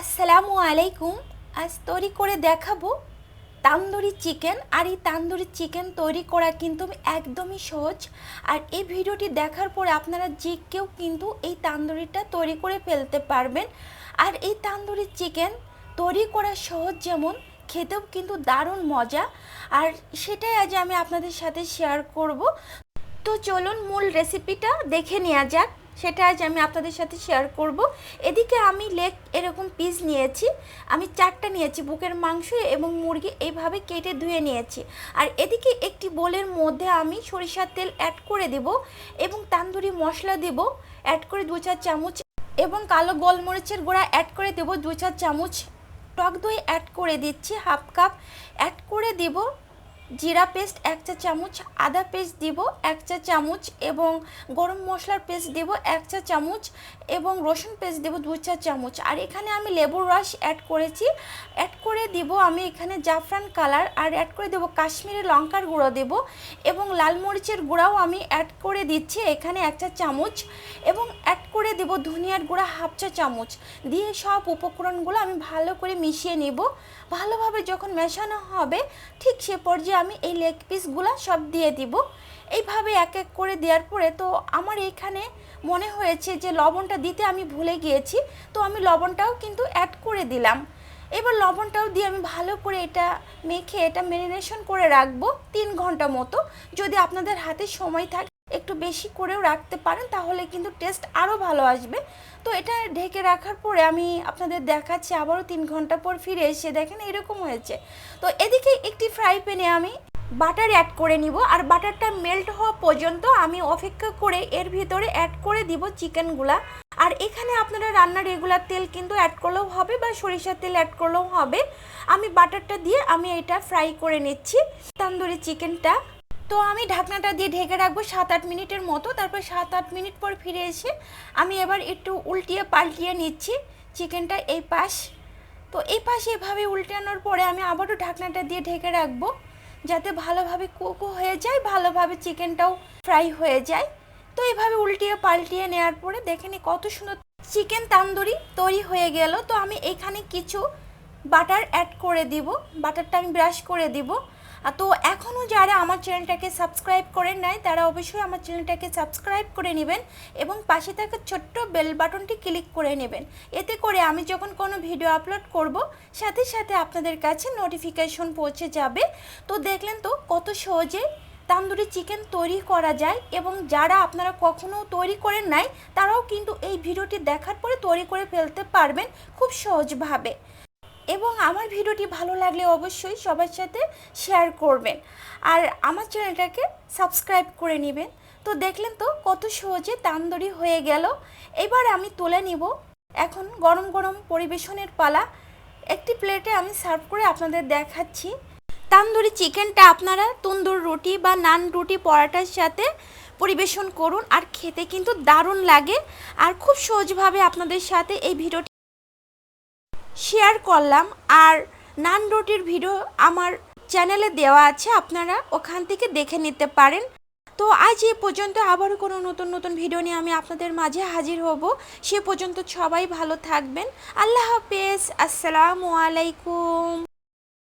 আসসালামু আলাইকুম। আজ তৈরি করে দেখাবো তান্দুরি চিকেন। আর এই তান্দুরি চিকেন তৈরি করা কিন্তু একদমই সহজ। আর এই ভিডিওটি দেখার পরে আপনারা যে কেউ কিন্তু এই তান্দুরিটা তৈরি করে ফেলতে পারবেন। আর এই তান্দুরি চিকেন তৈরি করা সহজ যেমন, খেতেও কিন্তু দারুণ মজা। আর সেটাই আজ আমি আপনাদের সাথে শেয়ার করব। তো চলুন মূল রেসিপিটা দেখে নেওয়া যাক। সেটা আজ আমি আপনাদের সাথে শেয়ার করব। এদিকে আমি লেগ এরকম পিস নিয়েছি, আমি চারটা নিয়েছি, বুকের মাংস এবং মুরগি এইভাবে কেটে ধুয়ে নিয়েছি। আর এদিকে একটি বোলের মধ্যে আমি সরিষার তেল অ্যাড করে দেব এবং তান্দুরি মশলা দেব অ্যাড করে দু চার চামচ এবং কালো গোলমরিচের গুঁড়া অ্যাড করে দেব, দু চার চামচ টক দই অ্যাড করে দিচ্ছি হাফ কাপ অ্যাড করে দেব। জিরা পেস্ট এক চা চামচ, আদা পেস্ট দিব এক চা চামচ এবং গরম মশলার পেস্ট দিব এক চা চামচ এবং রসুন পেস্ট দেব দু চা চামচ। আর এখানে আমি লেবুর রস অ্যাড করেছি। অ্যাড করে দিব আমি এখানে জাফরান কালার আর অ্যাড করে দেব কাশ্মীরি লঙ্কার গুঁড়ো দেব এবং লাল মরিচের গুঁড়াও আমি অ্যাড করে দিচ্ছি এখানে এক চা চামচ এবং অ্যাড করে দেব ধনিয়ার গুঁড়া হাফ চা চামচ। দিয়ে সব উপকরণগুলো আমি ভালো করে মিশিয়ে নেব। ভালোভাবে যখন মেশানো হবে ঠিক সে পর্যায়ে আমি এই লেগ পিসগুলো সব দিয়ে দিব। এইভাবে এক এক করে দেওয়ার পরে তো আমার এখানে মনে হয়েছে যে লবণটা দিতে আমি ভুলে গিয়েছি, তো আমি লবণটাও কিন্তু অ্যাড করে দিলাম। এবার লবণটাও দিয়ে আমি ভালো করে এটা মেখে এটা ম্যারিনেশন করে রাখব তিন ঘণ্টা মতো। যদি আপনাদের হাতে সময় থাকে একটু বেশি করেও রাখতে পারেন, তাহলে কিন্তু টেস্ট আরও ভালো আসবে। তো এটা ঢেকে রাখার পরে আমি আপনাদের দেখাচ্ছি, আবারও তিন ঘণ্টা পর ফিরে এসে দেখেন এরকম হয়েছে। তো এদিকে একটি ফ্রাই প্যানে আমি বাটার অ্যাড করে নিব, আর বাটারটা মেল্ট হওয়া পর্যন্ত আমি অপেক্ষা করে এর ভিতরে অ্যাড করে দিব চিকেনগুলা আর এখানে আপনারা রান্নার রেগুলার তেল কিন্তু অ্যাড করলেও হবে বা সরিষার তেল অ্যাড করলেও হবে। আমি বাটারটা দিয়ে আমি এটা ফ্রাই করে নিচ্ছি। তান্দুরি চিকেনটা তো আমি ঢাকনাটা দিয়ে ঢেকে রাখব সাত আট মিনিটের মতো, তারপর সাত আট মিনিট পর ফিরে এসে আমি এবার একটু উল্টিয়ে পাল্টিয়ে নিচ্ছি চিকেনটা এই পাশ। তো এই পাশে এভাবে উল্টানোর পরে আমি আবারও ঢাকনাটা দিয়ে ঢেকে রাখব যাতে ভালোভাবে কুকু হয়ে যায়, ভালোভাবে চিকেনটাও ফ্রাই হয়ে যায়। তো এভাবে উল্টিয়ে পাল্টিয়ে নেওয়ার পরে দেখে নি কত সুন্দর চিকেন তান্দুরি তৈরি হয়ে গেল। তো আমি এখানে কিছু বাটার অ্যাড করে দিব, বাটারটা আমি ব্রাশ করে দিব। তো এখনও যারা আমার চ্যানেলটাকে সাবস্ক্রাইব করেন নাই, তারা অবশ্যই আমার চ্যানেলটাকে সাবস্ক্রাইব করে নেবেন এবং পাশে থাকা ছোট্ট বেল বাটনটি ক্লিক করে নেবেন। এতে করে আমি যখন কোনো ভিডিও আপলোড করব, সাথে সাথে আপনাদের কাছে নোটিফিকেশন পৌঁছে যাবে। তো দেখলেন তো কত সহজে তান্দুরি চিকেন তৈরি করা যায় এবং যারা আপনারা কখনো তৈরি করেন নাই, তারাও কিন্তু এই ভিডিওটি দেখার পরে তৈরি করে ফেলতে পারবেন খুব সহজভাবে। এবং আমার ভিডিওটি ভালো লাগলে অবশ্যই সবার সাথে শেয়ার করবেন। আর আমার চ্যানেলটাকে সাবস্ক্রাইব করে নেবেন। তো দেখলেন তো কত সহজে তান্দুরি হয়ে গেল। এবার আমি তুলে নিব। এখন গরম গরম পরিবেশনের পালা। একটি প্লেটে আমি সার্ভ করে আপনাদের দেখাচ্ছি। তান্দুরি চিকেনটা আপনারা তন্দুর রুটি বা নান রুটি পরাটার সাথে পরিবেশন করুন। আর খেতে কিন্তু দারুণ লাগে। আর খুব সহজভাবে আপনাদের সাথে এই ভিডিওটি শেয়ার করলাম। আর নান রুটির ভিডিও আমার চ্যানেলে দেওয়া আছে, আপনারা ওখান থেকে দেখে নিতে পারেন। তো আজ এ পর্যন্ত আবারও কোনো নতুন নতুন ভিডিও নিয়ে আমি আপনাদের মাঝে হাজির হব। সে পর্যন্ত সবাই ভালো থাকবেন। আল্লাহ হাফেজ। আসসালামু আলাইকুম।